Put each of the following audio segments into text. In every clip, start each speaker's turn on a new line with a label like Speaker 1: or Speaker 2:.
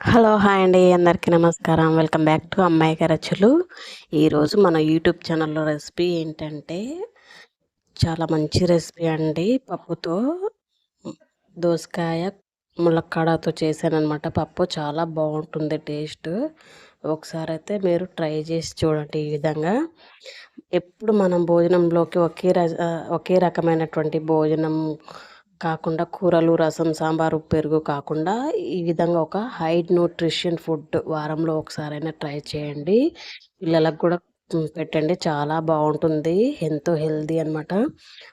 Speaker 1: Hello hi అండి. అందరికీ నమస్కారం. వెల్కమ్ బ్యాక్ టు అమ్మాయి గరచులు. ఈరోజు మన యూట్యూబ్ ఛానల్లో రెసిపీ ఏంటంటే చాలా మంచి రెసిపీ అండి. పప్పుతో దోసకాయ ములక్కాడతో చేశానమాట పప్పు చాలా బాగుంటుంది టేస్ట్. ఒకసారి అయితే మీరు ట్రై చేసి చూడండి ఈ విధంగా. ఎప్పుడు మనం భోజనంలోకి ఒకే ఒకే రకమైనటువంటి భోజనం కాకుండా కూరలు రసం సాంబారు పెరుగు కాకుండా ఈ విధంగా ఒక హై న్యూట్రిషన్ ఫుడ్ వారంలో ఒకసారైనా ట్రై చేయండి. పిల్లలకు కూడా పెట్టండి చాలా బాగుంటుంది. ఎంతో హెల్దీ అనమాట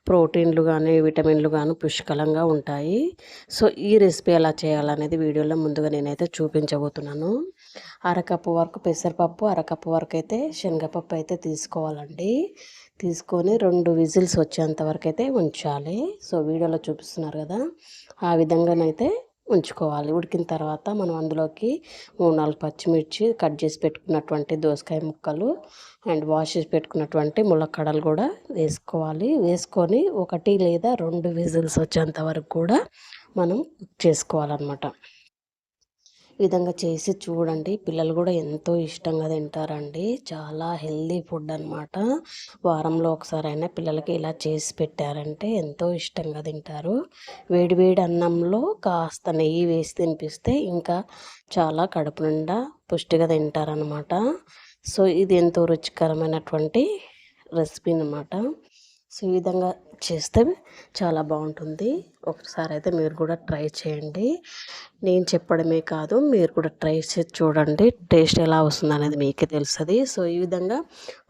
Speaker 1: ప్రోటీన్లు కానీ విటమిన్లు కానీ పుష్కలంగా ఉంటాయి. సో ఈ రెసిపీ ఎలా చేయాలనేది వీడియోలో ముందుగా నేనైతే చూపించబోతున్నాను. అరకప్పు వరకు పెసరపప్పు అరకప్పు వరకు అయితే శనగపప్పు అయితే తీసుకోవాలండి. తీసుకొని రెండు విజిల్స్ వచ్చేంత వరకు అయితే ఉంచాలి. సో వీడియోలో చూపిస్తున్నారు కదా. ఆ విధంగానైతే ఉంచుకోవాలి. ఉడికిన తర్వాత మనం అందులోకి మూడు నాలుగు పచ్చిమిర్చి కట్ చేసి పెట్టుకున్నటువంటి దోసకాయ ముక్కలు అండ్ వాష్ చేసి పెట్టుకున్నటువంటి ములక్కడలు కూడా వేసుకోవాలి. వేసుకొని ఒకటి లేదా రెండు విజిల్స్ వచ్చేంత వరకు కూడా మనం కుక్ చేసుకోవాలన్నమాట. విధంగా చేసి చూడండి. పిల్లలు కూడా ఎంతో ఇష్టంగా తింటారండి. చాలా హెల్దీ ఫుడ్ అనమాట వారంలో ఒకసారైనా పిల్లలకి ఇలా చేసి పెట్టారంటే ఎంతో ఇష్టంగా తింటారు. వేడివేడి అన్నంలో కాస్త నెయ్యి వేసి తినిపిస్తే ఇంకా చాలా కడుపు నిండా పుష్టిగా తింటారనమాట సో ఇది ఎంతో రుచికరమైనటువంటి రెసిపీ అనమాట సో ఈ విధంగా చేస్తే చాలా బాగుంటుంది. ఒకసారి అయితే మీరు కూడా ట్రై చేయండి. నేను చెప్పడమే కాదు మీరు కూడా ట్రై చేసి చూడండి. టేస్ట్ ఎలా వస్తుంది అనేది మీకే తెలుస్తుంది. సో ఈ విధంగా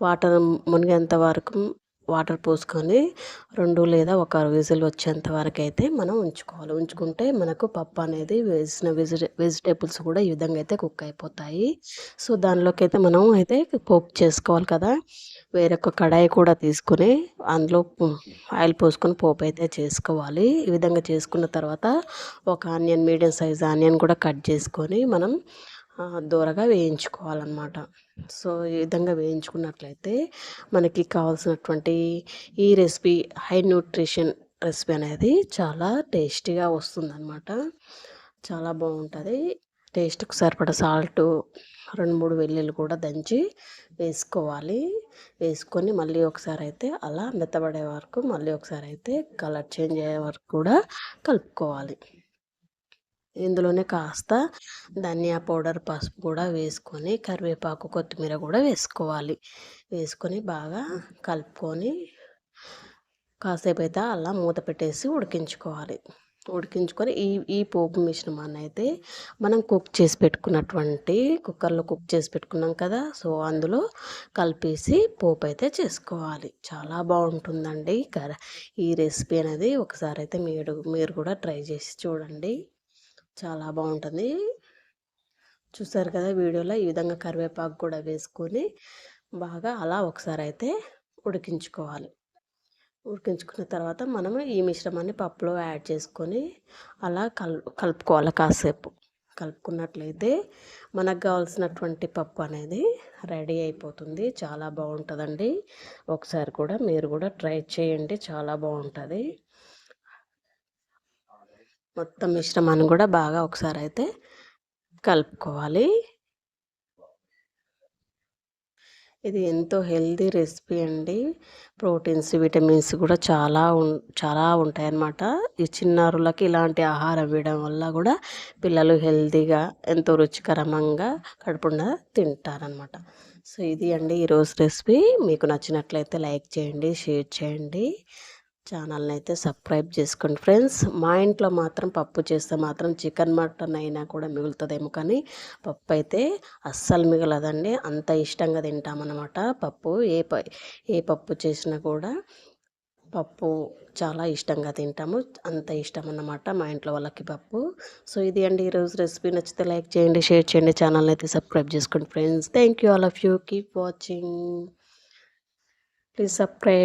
Speaker 1: వాటర్ మునిగేంత వరకు వాటర్ పోసుకొని రెండు లేదా ఒక విజిల్ వచ్చేంత వరకు అయితే మనం ఉంచుకోవాలి. ఉంచుకుంటే మనకు పప్పు అనేది వేసిన వెజిటే వెజిటేబుల్స్ కూడా ఈ విధంగా అయితే కుక్ అయిపోతాయి. సో దానిలోకి అయితే మనం అయితే పోపు చేసుకోవాలి కదా. వేరొక కడాయి కూడా తీసుకుని అందులో ఆయిల్ పోసుకొని పోపు అయితే చేసుకోవాలి. ఈ విధంగా చేసుకున్న తర్వాత ఒక ఆనియన్ మీడియం సైజ్ ఆనియన్ కూడా కట్ చేసుకొని మనం దూరగా వేయించుకోవాలన్నమాట. సో ఈ విధంగా వేయించుకున్నట్లయితే మనకి కావాల్సినటువంటి ఈ రెసిపీ హై న్యూట్రిషన్ రెసిపీ అనేది చాలా టేస్టీగా వస్తుందన్నమాట. చాలా బాగుంటుంది. టేస్ట్కి సరిపడ సాల్ట్ రెండు మూడు వెల్లుల్లి కూడా దంచి వేసుకోవాలి. వేసుకొని మళ్ళీ ఒకసారి అయితే అలా మెత్తబడే వరకు మళ్ళీ ఒకసారి అయితే కలర్ చేంజ్ అయ్యే వరకు కూడా కలుపుకోవాలి. ఇందులోనే కాస్త ధనియా పౌడర్ పసుపు కూడా వేసుకొని కరివేపాకు కొత్తిమీర కూడా వేసుకోవాలి. వేసుకొని బాగా కలుపుకొని కాసేపు అయితే అలా మూత పెట్టేసి ఉడికించుకోవాలి. ఉడికించుకొని ఈ ఈ పోపు మిశ్రమాన్ని అయితే మనం కుక్ చేసి పెట్టుకున్నటువంటి కుక్కర్లో కుక్ చేసి పెట్టుకున్నాం కదా సో అందులో కలిపేసి పోపు అయితే చేసుకోవాలి. చాలా బాగుంటుందండి. ఈ రెసిపీ అనేది ఒకసారి అయితే మీరు మీరు కూడా ట్రై చేసి చూడండి. చాలా బాగుంటుంది. చూసారు కదా వీడియోలో ఈ విధంగా కరివేపాకు కూడా వేసుకొని బాగా అలా ఒకసారి అయితే ఉడికించుకోవాలి. ఉడికించుకున్న తర్వాత మనం ఈ మిశ్రమాన్ని పప్పులో యాడ్ చేసుకొని అలా కల్ కలుపుకోవాలి కాసేపు. కలుపుకున్నట్లయితే మనకు కావాల్సినటువంటి పప్పు అనేది రెడీ అయిపోతుంది. చాలా బాగుంటుందండి. ఒకసారి కూడా మీరు కూడా ట్రై చేయండి. చాలా బాగుంటుంది. మొత్తం మిశ్రమాన్ని కూడా బాగా ఒకసారి అయితే కలుపుకోవాలి. ఇది ఎంతో హెల్దీ రెసిపీ అండి. ప్రోటీన్స్ విటమిన్స్ కూడా చాలా చాలా ఉంటాయి అన్నమాట ఈ చిన్నారులకి ఇలాంటి ఆహారం ఇవ్వడం వల్ల కూడా పిల్లలు హెల్దీగా ఎంతో రుచికరంగా కడుపుండా తింటారనమాట సో ఇది అండి ఈరోజు రెసిపీ. మీకు నచ్చినట్లయితే లైక్ చేయండి షేర్ చేయండి. ఛానల్ని అయితే సబ్స్క్రైబ్ చేసుకోండి ఫ్రెండ్స్. మా ఇంట్లో మాత్రం పప్పు చేస్తే మాత్రం చికెన్ మటన్ అయినా కూడా మిగులుతుందేమో కానీ పప్పు అయితే అస్సలు మిగలదండి. అంత ఇష్టంగా తింటామన్నమాట పప్పు. ఏ ప ఏ పప్పు చేసినా కూడా పప్పు చాలా ఇష్టంగా తింటాము. అంత ఇష్టం అన్నమాట మా ఇంట్లో వాళ్ళకి పప్పు. సో ఇది అండి ఈరోజు రెసిపీ. నచ్చితే లైక్ చేయండి షేర్ చేయండి ఛానల్ని అయితే సబ్స్క్రైబ్ చేసుకోండి friends. Thank you all of you. Keep watching. Please subscribe.